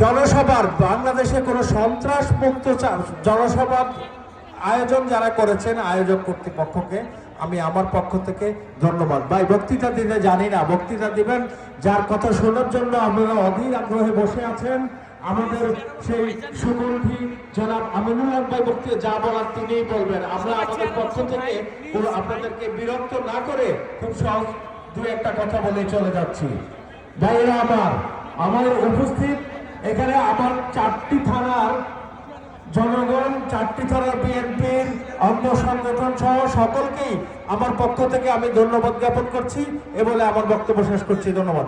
জনসভার, বাংলাদেশে কোনো সন্ত্রাস মুক্ত জনসভার আয়োজন যারা করেছেন আয়োজক কর্তৃপক্ষকে, আমি আমার পক্ষ থেকে ধন্যবাদ। ভাই, বক্তৃতা দিতে জানি না, বক্তৃতা দিবেন। যার কথা শোনার জন্য আপনারা অধীর আগ্রহে বসে আছেন। আমাদের সেই সুগন্ধি জনাব আমিনুল হক ভাই বক্তৃতা, যা বলার তিনিই বলবেন। আমরা আমাদের পক্ষ থেকে আপনাদেরকে বিরক্ত না করে খুব সহজ দু একটা কথা বলে চলে যাচ্ছি। ভাইরা আমার আমার উপস্থিত এখানে আমার চারটি থানার জনগণ, চারটি থানার বিএনপির অঙ্গ সংগঠন সহ সকলকেই আমার পক্ষ থেকে আমি ধন্যবাদ জ্ঞাপন করছি এ বলে আমার বক্তব্য শেষ করছি। ধন্যবাদ।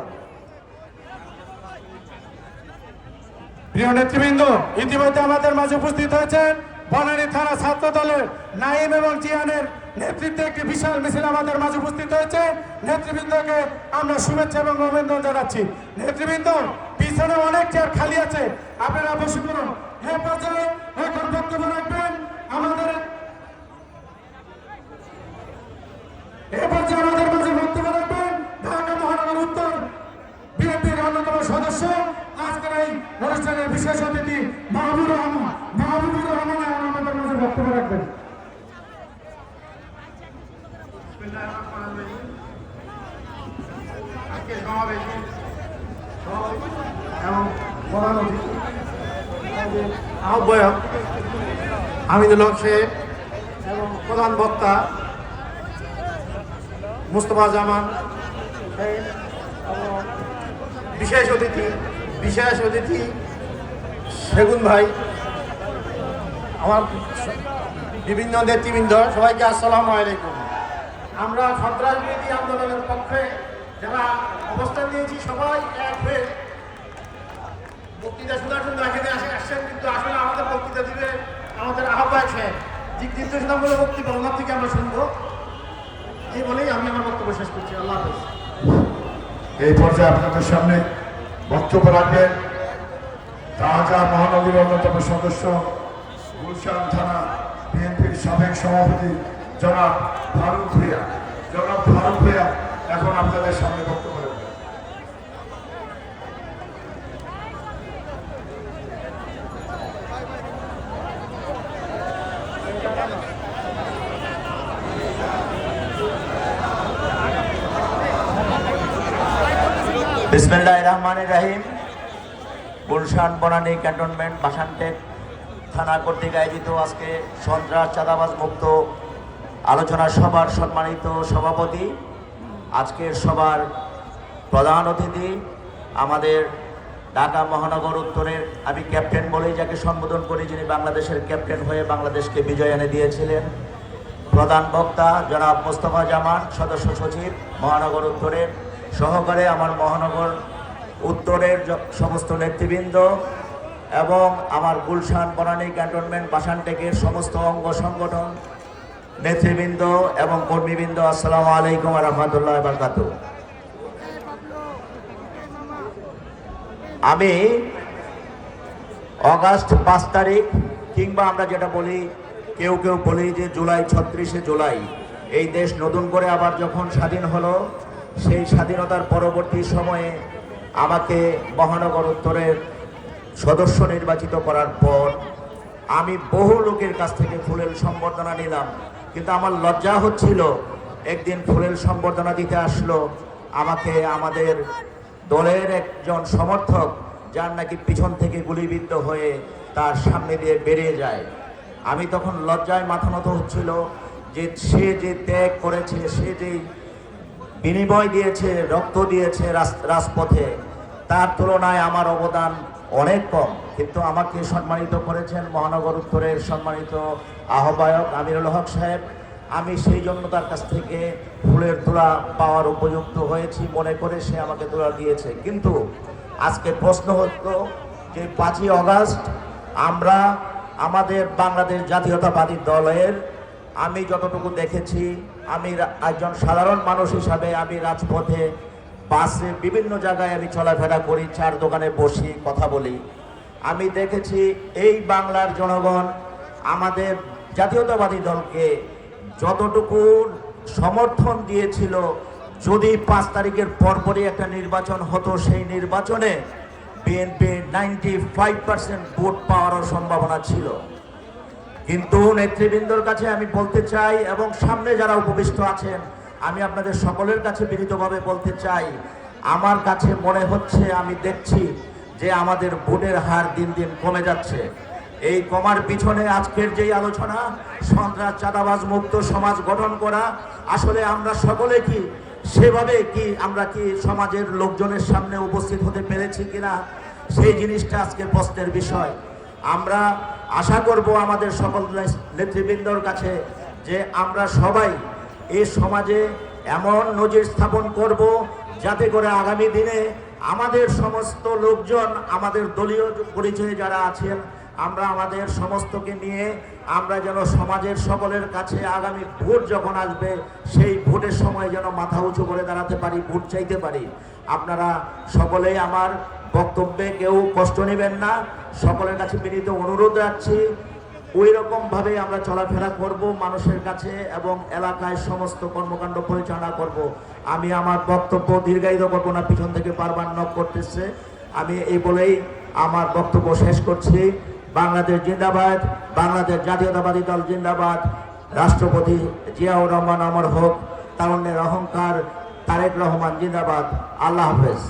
প্রিয় নেতৃবৃন্দ, ইতিমধ্যে আমাদের মাঝে উপস্থিত হয়েছেন বনানী থানা ছাত্র দলের নাইম এবং জিয়ানের নেতৃত্বে একটি বিশাল মিছিল আমাদের মাঝে উপস্থিত হয়েছে। নেতৃবৃন্দকে আমরা শুভেচ্ছা এবং অভিনন্দন জানাচ্ছি। নেতৃবৃন্দ, পিছনে অনেক চেয়ার খালি আছে। আপনারা বসে করুন এ পর্যায়ে এখন বক্তব্য রাখবেন। আমাদের এ পর্যায়ে রাখবেন ঢাকা মহানগর উত্তর বিএনপির অন্যতম সদস্য। আজকের এই অনুষ্ঠানের বিশেষ অতিথি মাহবুব রহমান মাহবুবুর রহমান আমাদের মাঝে বক্তব্য রাখবেন। প্রধান আহ্বায়ক হামিদুল হক শেখ এবং প্রধান বক্তা মুস্তফা জামান বিশেষ অতিথি বিশেষ অতিথি সেগুন ভাই, আমার বিভিন্ন নেতৃবৃন্দ, সবাইকে আসসালামু আলাইকুম। আমরা সন্ত্রাসবিরোধী আন্দোলনের পক্ষে যারা অবস্থান নিয়েছি, সবাই এক হয়ে বক্তৃতা শোনার জন্য এখানে আসে আসছেন, কিন্তু আসলে আমাদের বক্তৃতা দিবে আমাদের আহ্বায়ক সাহেব। দিক নির্দেশনামূলক বক্তব্য ওনার থেকে আমরা শুনব। এই বলেই আমি আমার বক্তব্য শেষ করছি। আল্লাহ হাফেজ। এই পর্যায়ে আপনাদের সামনে বক্তব্য রাখবেন রাজা মহানগরীর অন্যতম সদস্য, গুলশান থানা বিএনপির সাবেক সভাপতি জনাব ফারুক ভূয়া জনাব ফারুক ভূয়া এখন আপনাদের সামনে বক্তব্য রাখবেন রাহিম। বনানী ক্যান্টনমেন্ট থানা কর্তৃক আয়োজিত আজকে সন্ত্রাস মুক্ত আলোচনা সভার সম্মানিত সভাপতি আজকের সবার প্রধান অতিথি আমাদের ঢাকা মহানগর উত্তরের আমি ক্যাপ্টেন বলেই যাকে সম্বোধন করি, যিনি বাংলাদেশের ক্যাপ্টেন হয়ে বাংলাদেশকে বিজয় এনে দিয়েছিলেন। প্রধান বক্তা জনাব মোস্তফা জামান, সদস্য সচিব, মহানগর উত্তরের সহকারে আমার মহানগর উত্তরের সমস্ত নেতৃবৃন্দ এবং আমার গুলশান বনানী ক্যান্টনমেন্ট বাসানটেকের সমস্ত অঙ্গ সংগঠন নেতৃবৃন্দ এবং কর্মীবৃন্দ, আসসালামু আলাইকুম রহমতুল্লাহ বারকাত আমি অগাস্ট পাঁচ তারিখ, কিংবা আমরা যেটা বলি, কেউ কেউ বলি যে জুলাই ছত্রিশে জুলাই, এই দেশ নতুন করে আবার যখন স্বাধীন হলো, সেই স্বাধীনতার পরবর্তী সময়ে আমাকে মহানগর উত্তরের সদস্য নির্বাচিত করার পর, আমি বহু লোকের কাছ থেকে ফুলের সম্বর্ধনা নিলাম। কিন্তু আমার লজ্জা হচ্ছিল। একদিন ফুলের সম্বর্ধনা দিতে আসলো। আমাকে আমাদের দলের একজন সমর্থক, যার নাকি পিছন থেকে গুলিবিদ্ধ হয়ে তার সামনে দিয়ে বেরিয়ে যায়। আমি তখন লজ্জায় মাথা নত হচ্ছিল যে সে যে ত্যাগ করেছে, সে যে বিনিময় দিয়েছে, রক্ত দিয়েছে রাজপথে, তার তুলনায় আমার অবদান অনেক কম, কিন্তু আমাকে সম্মানিত করেছেন মহানগর উত্তরের সম্মানিত আহ্বায়ক আমিরুল হক সাহেব। আমি সেই জন্য তার কাছ থেকে ফুলের তোলা পাওয়ার উপযুক্ত হয়েছি মনে করে সে আমাকে তোলা দিয়েছে। কিন্তু আজকে প্রশ্ন হলো যে পাঁচই অগাস্ট আমরা আমাদের বাংলাদেশ জাতীয়তাবাদী দলের, আমি যতটুকু দেখেছি, আমি একজন সাধারণ মানুষ হিসাবে আমি রাজপথে বাসে বিভিন্ন জায়গায় আমি চলাফেরা করি, চার দোকানে বসি, কথা বলি। আমি দেখেছি এই বাংলার জনগণ আমাদের জাতীয়তাবাদী দলকে যতটুকু সমর্থন দিয়েছিল, যদি পাঁচ তারিখের পরপরই একটা নির্বাচন হতো, সেই নির্বাচনে বিএনপি নাইনটি ফাইভ পার্সেন্ট ভোট পাওয়ারও সম্ভাবনা ছিল। কিন্তু নেতৃবৃন্দর কাছে আমি বলতে চাই, এবং সামনে যারা উপবিষ্ট আছেন আমি আপনাদের সকলের কাছে বিনীতভাবে বলতে চাই, আমার কাছে মনে হচ্ছে, আমি দেখছি যে আমাদের ভোটের হার দিন দিন কমে যাচ্ছে। এই কমার পিছনে আজকের যেই আলোচনা, সন্ত্রাস, চাঁদাবাজ, মুক্ত সমাজ গঠন করা, আসলে আমরা সকলে কি সেভাবে কি আমরা কি সমাজের লোকজনের সামনে উপস্থিত হতে পেরেছি কিনা, সেই জিনিসটা আজকে প্রশ্নের বিষয়। আমরা আশা করব আমাদের সকল নেতৃবৃন্দর কাছে যে আমরা সবাই এই সমাজে এমন নজির স্থাপন করব যাতে করে আগামী দিনে আমাদের সমস্ত লোকজন, আমাদের দলীয় পরিচয়ে যারা আছেন, আমরা আমাদের সমস্তকে নিয়ে আমরা যেন সমাজের সকলের কাছে আগামী ভোট যখন আসবে, সেই ভোটের সময় যেন মাথা উঁচু করে দাঁড়াতে পারি, ভোট চাইতে পারি। আপনারা সকলেই আমার বক্তব্যে কেউ কষ্ট নেবেন না। সকলের কাছে বিনীত অনুরোধ রাখছি। ওই রকম ভাবে আমরা চলাফেরা করব মানুষের কাছে এবং এলাকায় সমস্ত কর্মকাণ্ড পরিচালনা করব। আমি আমার বক্তব্য দীর্ঘায়িত করব না, পিছন থেকে বারবার নক করতেছে। আমি এই বলেই আমার বক্তব্য শেষ করছি। বাংলাদেশ জিন্দাবাদ, বাংলাদেশ জাতীয়তাবাদী দল জিন্দাবাদ। রাষ্ট্রপতি জিয়াউর রহমান আমার হোক তারুণ্যের অহংকার তারেক রহমান জিন্দাবাদ। আল্লাহ হাফেজ।